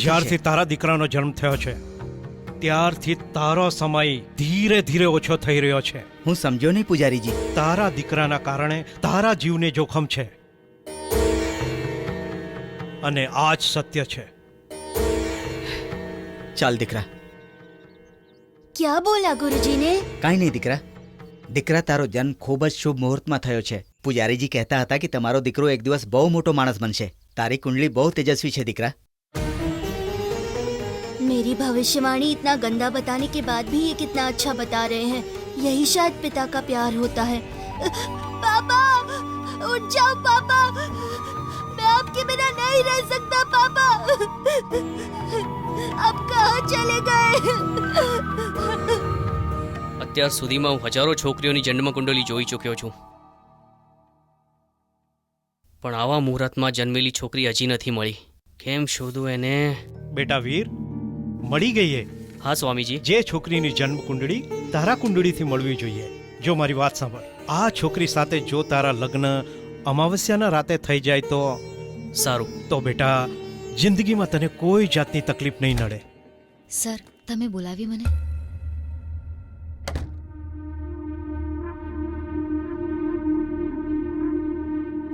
જ્યારથી તારા દીકરાનો જન્મ થયો છે ત્યારથી તારો સમય ધીરે ધીરે ઓછો થઈ રહ્યો છે. હું સમજો નહીં પૂજારીજી. તારા દીકરાના કારણે તારા જીવને જોખમ છે. અને આ જ સત્ય છે. ચાલ દીકરા. ક્યાં બોલા ગુરુજીને? કાંઈ નહીં દીકરા. દીકરા તારો જન્મ ખૂબ જ શુભ મુહૂર્તમાં થયો છે. પૂજારીજી કહેતા હતા કે તમારો દીકરો એક દિવસ બહુ મોટો માણસ બનશે. તારી કુંડલી બહુ તેજસ્વી છે દીકરા. मेरी भविष्यवाणी इतना गंदा बताने के बाद भी ये कितना अच्छा बता रहे हैं यही शायद पिता का प्यार होता है पापा उठ जाओ पापा मैं आपके बिना नहीं रह सकता पापा आप कहाँ चले गए અત્યાર સુધીમાં હું હજારો છોકરીઓની જન્મ કુંડલી જોઈ ચૂક્યો છું પણ આવા મુહૂર્તમાં જન્મેલી છોકરી હજી નથી મળી કેમ શોધું એને બેટા વીર મળી ગઈ એ હા સ્વામીજી. જે છોકરીની જન્મ કુંડળી તારા કુંડળીથી મળવી જોઈએ. જો મારી વાત સાંભળ. આ છોકરી સાથે જો તારા લગ્ન અમાવસ્યાના રાતે થઈ જાય તો? સારું. તો બેટા જિંદગીમાં તને કોઈ જાતની તકલીફ નહીં નડે. સર તમે બોલાવી મને.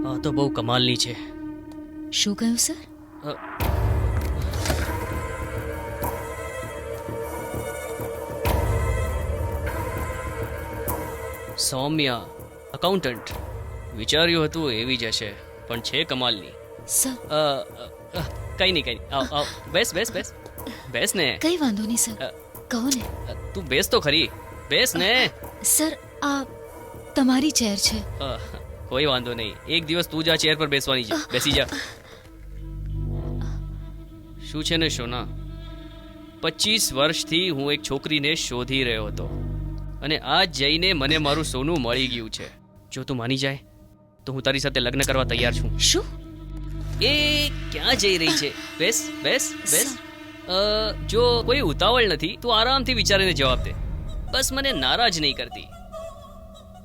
આ તો બહુ કમાલની છે. શું કહ્યું સર? સૌમ્યા અકાઉન્ટન્ટ વિચાર્યું હતું એવી જ હશે પણ છે કમાલની. સર. અ, અ, કઈ નહીં કઈ નહીં આવ આવ. બેસ બેસ બેસ. બેસ ને. કઈ વાંધો નહીં સર. કહો ને. અ, તું બેસ તો ખરી. બેસ ને. સર આ તમારી ચેર છે. અ, કોઈ વાંધો નહીં એક દિવસ તું જ આ ચેર પર બેસવાની છે. બેસી જા. શું છે ને શોના પચીસ વર્ષથી હું એક છોકરીને શોધી રહ્યો હતો. અને આ જઈને મને મારું સોનું મળી ગયું છે. જો તું માની જાય તો હું તારી સાથે લગ્ન કરવા તૈયાર છું. શું? એ ક્યાં જઈ રહી છે? બેસ બેસ બેસ. જો કોઈ ઉતાવળ નથી તું આરામથી વિચારીને જવાબ દે. બસ મને નારાજ નહીં કરતી.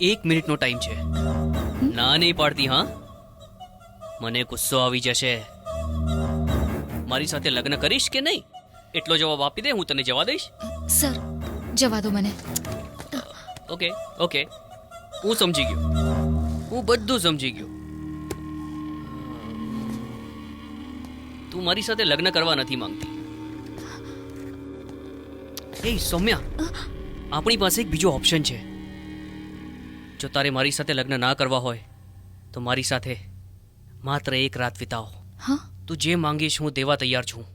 એક મિનિટનો ટાઈમ છે. ના નહીં પાડતી હા? મને ગુસ્સો આવી જશે. મારી સાથે લગ્ન કરીશ કે નહીં? એટલો જવાબ આપી દે હું તને જવા દઈશ. સર જવા દો મને. Okay okay. હું સમજી ગયો. હું બધું સમજી ગયો. તું મારી સાથે લગ્ન કરવા નથી માંગતી. એ સૌમ્યા આપણી પાસે એક બીજો ઓપ્શન છે. જો તારે મારી સાથે લગ્ન ના કરવા હોય તો મારી સાથે માત્ર એક રાત વિતાવો. હા? તું જે માંગીશ હું દેવા તૈયાર છું.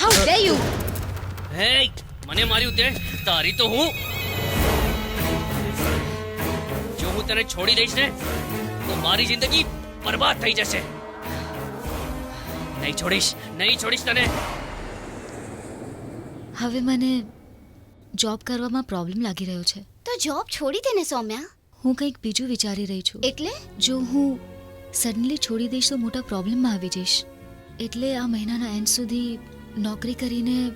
હાઉ ડે યુ હે મને માર્યું તે તારી તો હું હું તને છોડી દઈશ ને તો મારી જિંદગી બરબાદ થઈ જશે. નહીં છોડીશ નહીં છોડીશ તને. હવે મને જોબ કરવામાં પ્રોબ્લેમ લાગી રહ્યો છે. તો જોબ છોડી દે ને સૌમ્યા. હું કંઈક બીજું વિચારી રહી છું. એટલે? જો હું સડનલી છોડી દઈશ તો મોટા પ્રોબ્લેમમાં આવી જઈશ. એટલે આ મહિનાના એન્ડ સુધી નોકરી કરીને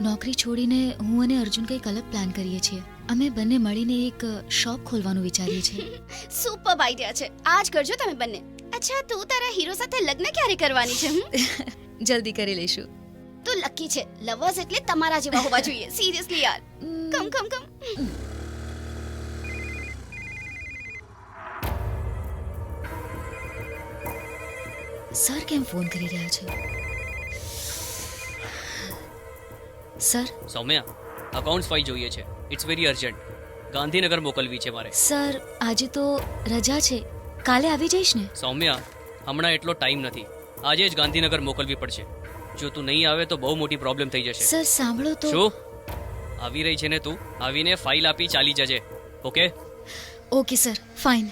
નોકરી છોડીને હું અને અર્જુન કંઈક અલગ પ્લાન કરીએ છીએ. અમે બંને મળીને એક શોપ ખોલવાનું વિચારીએ છીએ. સુપર આઈડિયા છે. આજ કરજો તમે બંને. અચ્છા તું તારા હીરો સાથે લગ્ન ક્યારે કરવાની છે હમ? જલ્દી કરી લઈશું. તું લકી છે. લવર્સ એટલે તમારા જેવા હોવા જોઈએ. સિરિયસલી યાર. કમ કમ કમ સર કેમ ફોન કરી રહ્યા છે? સર સૌમ્યા અકાઉન્ટ્સ ફાઇલ જોઈએ છે. ઇટ્સ વેરી અર્જન્ટ ગાંધીનગર મોકલવી છે મારે. સર આજે તો રજા છે. કાલે આવી જઈશ ને? સૌમ્યા હમણાં એટલો ટાઈમ નથી. આજે જ ગાંધીનગર મોકલવી પડશે. જો તું નહીં આવે તો બહુ મોટી પ્રોબ્લેમ થઈ જશે. સર સાંભળો તો. શું? આવી રહી છે ને તું? આવીને ફાઇલ આપી ચાલી જજે. Okay okay sir fine